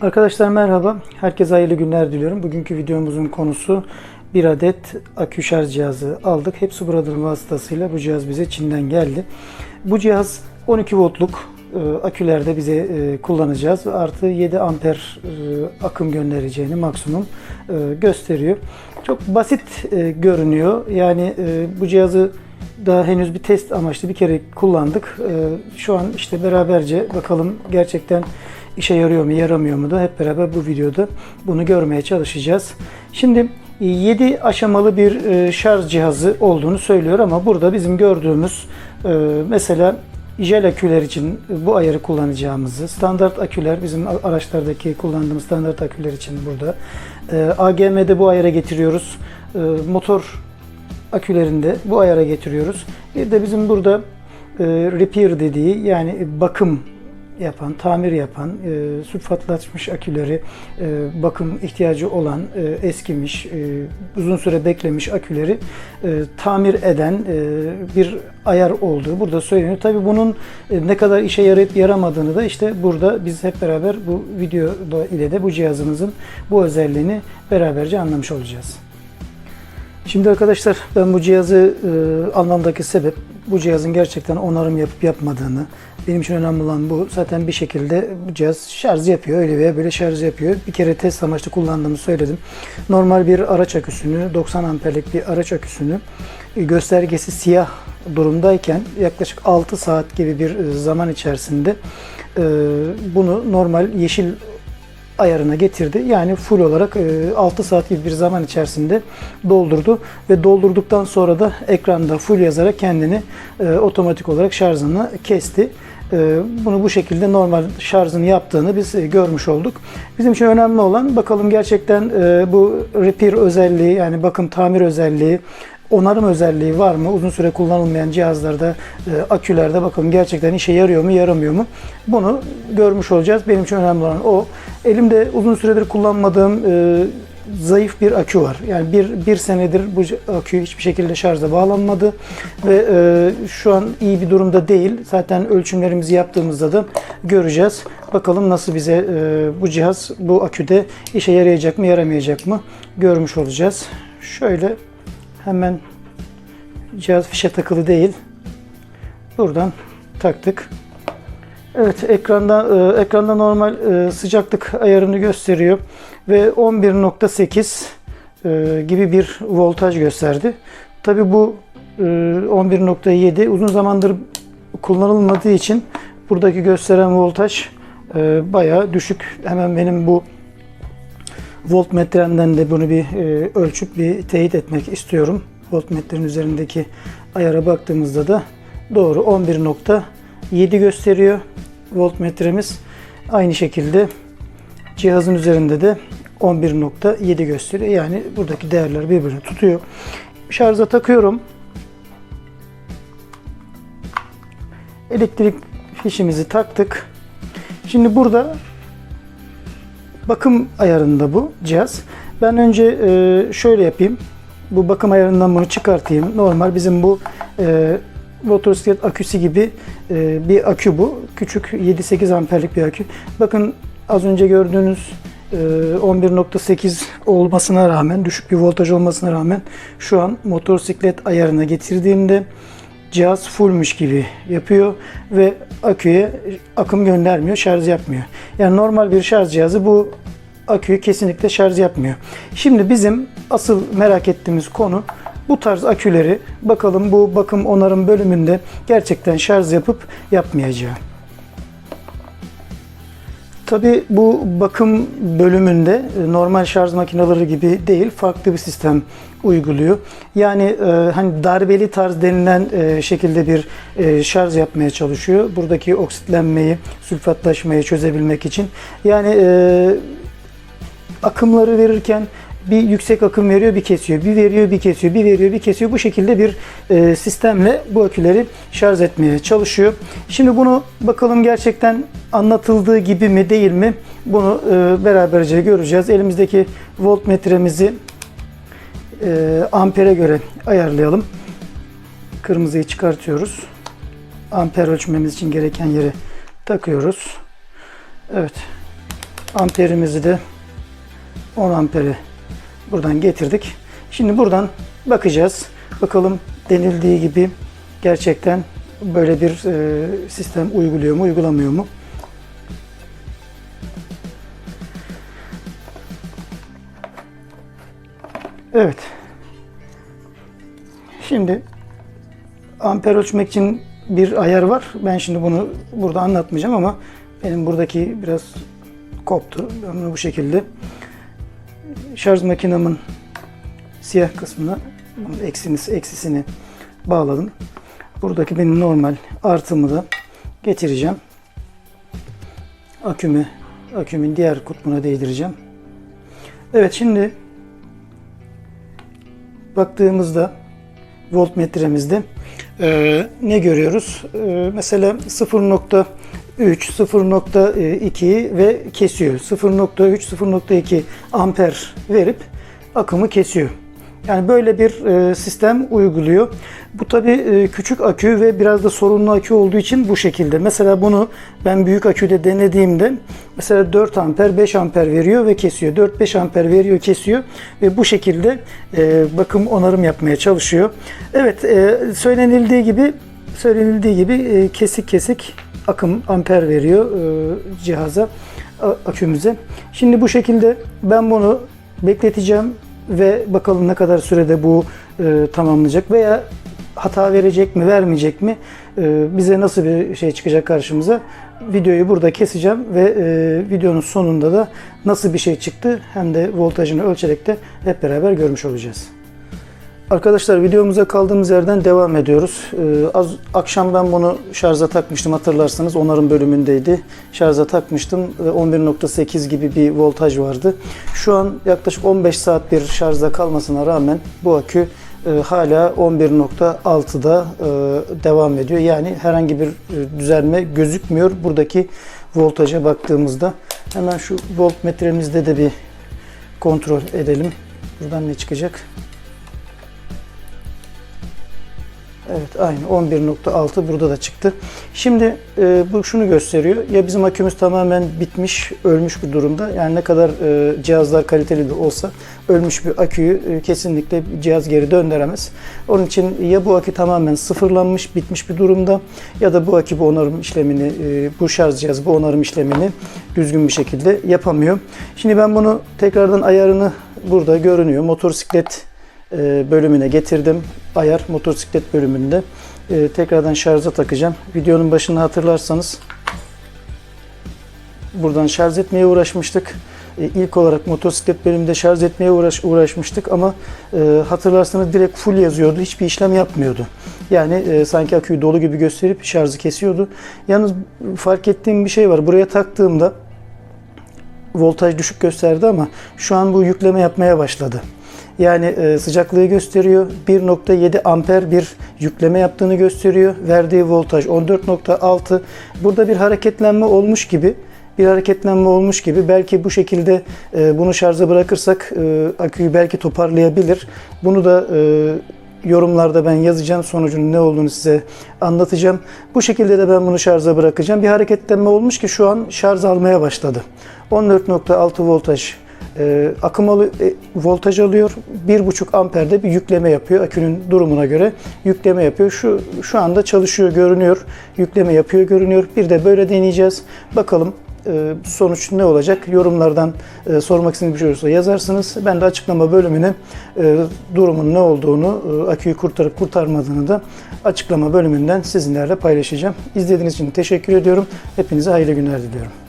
Arkadaşlar merhaba. Herkese hayırlı günler diliyorum. Bugünkü videomuzun konusu bir adet akü şarj cihazı aldık. Hepsi Brother'ın vasıtasıyla bu cihaz bize Çin'den geldi. Bu cihaz 12 voltluk e, akülerde bize e, kullanacağız. Artı 7 amper e, akım göndereceğini maksimum gösteriyor. Çok basit görünüyor. Yani bu cihazı daha henüz bir test amaçlı bir kere kullandık. Ee, Şu an işte beraberce bakalım gerçekten işe yarıyor mu, yaramıyor mu da hep beraber bu videoda bunu görmeye çalışacağız. Şimdi 7 aşamalı bir e, şarj cihazı olduğunu söylüyor ama burada bizim gördüğümüz e, mesela jel aküler için bu ayarı kullanacağımızı, standart aküler bizim araçlardaki kullandığımız standart aküler için burada. E, AGM'de bu ayara getiriyoruz. E, Motor akülerinde bu ayara getiriyoruz. Bir de bizim burada e, repair dediği yani bakım yapan, tamir yapan, e, sülfatlaşmış aküleri, e, bakım ihtiyacı olan, e, eskimiş, e, uzun süre beklemiş aküleri e, tamir eden e, bir ayar olduğu burada söyleniyor. Tabii bunun e, ne kadar işe yarayıp yaramadığını da işte burada biz hep beraber bu videoda ile de bu cihazımızın bu özelliğini beraberce anlamış olacağız. Şimdi arkadaşlar ben bu cihazı e, almamdaki sebep bu cihazın gerçekten onarım yapıp yapmadığını. Benim için önemli olan bu. Zaten bir şekilde bu cihaz şarj yapıyor. Öyle veya böyle şarj yapıyor. Bir kere test amaçlı kullandığımı söyledim. Normal bir araç aküsünü, 90 amperlik bir araç aküsünü e, göstergesi siyah durumdayken yaklaşık 6 saat gibi bir e, zaman içerisinde e, bunu normal yeşil ayarına getirdi. Yani full olarak e, 6 saat gibi bir zaman içerisinde doldurdu ve doldurduktan sonra da ekranda full yazarak kendini e, otomatik olarak şarjını kesti. E, Bunu bu şekilde normal şarjını yaptığını biz e, görmüş olduk. Bizim için önemli olan bakalım gerçekten e, bu repair özelliği yani bakım tamir özelliği onarım özelliği var mı? Uzun süre kullanılmayan cihazlarda, e, akülerde bakalım gerçekten işe yarıyor mu, yaramıyor mu? Bunu görmüş olacağız. Benim için önemli olan o. Elimde uzun süredir kullanmadığım e, zayıf bir akü var. Yani bir, bir senedir bu akü hiçbir şekilde şarja bağlanmadı ve e, şu an iyi bir durumda değil. Zaten ölçümlerimizi yaptığımızda da göreceğiz. Bakalım nasıl bize e, bu cihaz bu aküde işe yarayacak mı, yaramayacak mı görmüş olacağız. Şöyle Hemen cihaz fişe takılı değil. Buradan taktık. Evet ekranda e, ekranda normal e, sıcaklık ayarını gösteriyor ve 11.8 e, gibi bir voltaj gösterdi. Tabi bu 11.7 uzun zamandır kullanılmadığı için buradaki gösteren voltaj bayağı düşük. Hemen benim bu voltmetremden de bunu bir e, ölçüp bir teyit etmek istiyorum. Voltmetrenin üzerindeki ayara baktığımızda da doğru 11.7 gösteriyor voltmetremiz. Aynı şekilde cihazın üzerinde de 11.7 gösteriyor. Yani buradaki değerler birbirini tutuyor. Şarja takıyorum. Elektrik fişimizi taktık. Şimdi burada bakım ayarında bu cihaz. Ben önce e, şöyle yapayım. Bu bakım ayarından bunu çıkartayım. Normal bizim bu e, motosiklet aküsü gibi e, bir akü bu. Küçük 7-8 amperlik bir akü. Bakın az önce gördüğünüz 11.8 olmasına rağmen, düşük bir voltaj olmasına rağmen şu an motosiklet ayarına getirdiğimde cihaz fullmuş gibi yapıyor ve aküye akım göndermiyor, şarj yapmıyor. Yani normal bir şarj cihazı bu aküyü kesinlikle şarj yapmıyor. Şimdi bizim asıl merak ettiğimiz konu bu tarz aküleri bakalım bu bakım onarım bölümünde gerçekten şarj yapıp yapmayacağı. Tabi bu bakım bölümünde e, normal şarj makineleri gibi değil farklı bir sistem uyguluyor. Yani e, hani darbeli tarz denilen e, şekilde bir e, şarj yapmaya çalışıyor. Buradaki oksitlenmeyi, sülfatlaşmayı çözebilmek için. Yani e, akımları verirken bir yüksek akım veriyor, bir kesiyor, bir veriyor, bir kesiyor, bir veriyor, bir kesiyor. Bu şekilde bir e, sistemle bu aküleri şarj etmeye çalışıyor. Şimdi bunu bakalım gerçekten anlatıldığı gibi mi değil mi? Bunu e, beraberce göreceğiz. Elimizdeki voltmetremizi e, ampere göre ayarlayalım. Kırmızıyı çıkartıyoruz. Amper ölçmemiz için gereken yere takıyoruz. Evet. Amperimizi de 10 amperi buradan getirdik. Şimdi buradan bakacağız. Bakalım denildiği gibi gerçekten böyle bir e, sistem uyguluyor mu, uygulamıyor mu? Evet. Şimdi amper ölçmek için bir ayar var. Ben şimdi bunu burada anlatmayacağım ama benim buradaki biraz koptu. Ben bunu bu şekilde şarj makinamın siyah kısmına eksini, eksisini bağladım. Buradaki benim normal artımı da getireceğim. Akümü, akümün diğer kutbuna değdireceğim. Evet şimdi baktığımızda voltmetremizde e, ne görüyoruz? E, mesela 0.3, 0.2 ve kesiyor. 0.3, 0.2 amper verip akımı kesiyor. Yani böyle bir e, sistem uyguluyor. Bu tabi e, küçük akü ve biraz da sorunlu akü olduğu için bu şekilde. Mesela bunu ben büyük aküde denediğimde mesela 4 amper 5 amper veriyor ve kesiyor. 4-5 amper veriyor kesiyor ve bu şekilde e, bakım onarım yapmaya çalışıyor. Evet söylenildiği gibi söylenildiği gibi e, kesik kesik akım amper veriyor e, cihaza akümüze. Şimdi bu şekilde ben bunu bekleteceğim ve bakalım ne kadar sürede bu e, tamamlanacak veya hata verecek mi vermeyecek mi bize nasıl bir şey çıkacak karşımıza videoyu burada keseceğim ve videonun sonunda da nasıl bir şey çıktı hem de voltajını ölçerek de hep beraber görmüş olacağız. Arkadaşlar videomuza kaldığımız yerden devam ediyoruz. Ee, az akşam ben bunu şarja takmıştım hatırlarsanız onarım bölümündeydi. Şarja takmıştım. Ee, 11.8 gibi bir voltaj vardı. Şu an yaklaşık 15 saat bir şarjda kalmasına rağmen bu akü e, hala 11.6'da e, devam ediyor. Yani herhangi bir e, düzelme gözükmüyor buradaki voltaja baktığımızda. Hemen şu voltmetremizde de bir kontrol edelim. Buradan ne çıkacak? Evet aynı 11.6 burada da çıktı. Şimdi e, bu şunu gösteriyor. Ya bizim akümüz tamamen bitmiş, ölmüş bir durumda. Yani ne kadar e, cihazlar kaliteli de olsa ölmüş bir aküyü e, kesinlikle cihaz geri döndüremez. Onun için ya bu akü tamamen sıfırlanmış, bitmiş bir durumda ya da bu akü bu onarım işlemini, e, bu şarj cihazı bu onarım işlemini düzgün bir şekilde yapamıyor. Şimdi ben bunu tekrardan ayarını burada görünüyor. Motosiklet e, bölümüne getirdim. Ayar motosiklet bölümünde. E, tekrardan şarja takacağım. Videonun başında hatırlarsanız buradan şarj etmeye uğraşmıştık. E, İlk olarak motosiklet bölümünde şarj etmeye uğraş, uğraşmıştık ama e, hatırlarsanız direkt full yazıyordu. Hiçbir işlem yapmıyordu. Yani e, sanki aküyü dolu gibi gösterip şarjı kesiyordu. Yalnız fark ettiğim bir şey var. Buraya taktığımda voltaj düşük gösterdi ama şu an bu yükleme yapmaya başladı. Yani e, sıcaklığı gösteriyor. 1.7 amper bir yükleme yaptığını gösteriyor. Verdiği voltaj 14.6. Burada bir hareketlenme olmuş gibi bir hareketlenme olmuş gibi belki bu şekilde e, bunu şarja bırakırsak e, aküyü belki toparlayabilir. Bunu da e, yorumlarda ben yazacağım. Sonucunun ne olduğunu size anlatacağım. Bu şekilde de ben bunu şarja bırakacağım. Bir hareketlenme olmuş ki şu an şarj almaya başladı. 14.6 voltaj e, akım alı, e, voltaj alıyor. 1.5 amperde bir yükleme yapıyor. Akünün durumuna göre yükleme yapıyor. Şu şu anda çalışıyor görünüyor. Yükleme yapıyor görünüyor. Bir de böyle deneyeceğiz. Bakalım e, sonuç ne olacak? Yorumlardan e, sormak istediğiniz bir şey olursa yazarsınız. Ben de açıklama bölümüne e, durumun ne olduğunu, e, aküyü kurtarıp kurtarmadığını da açıklama bölümünden sizinlerle paylaşacağım. İzlediğiniz için teşekkür ediyorum. Hepinize hayırlı günler diliyorum.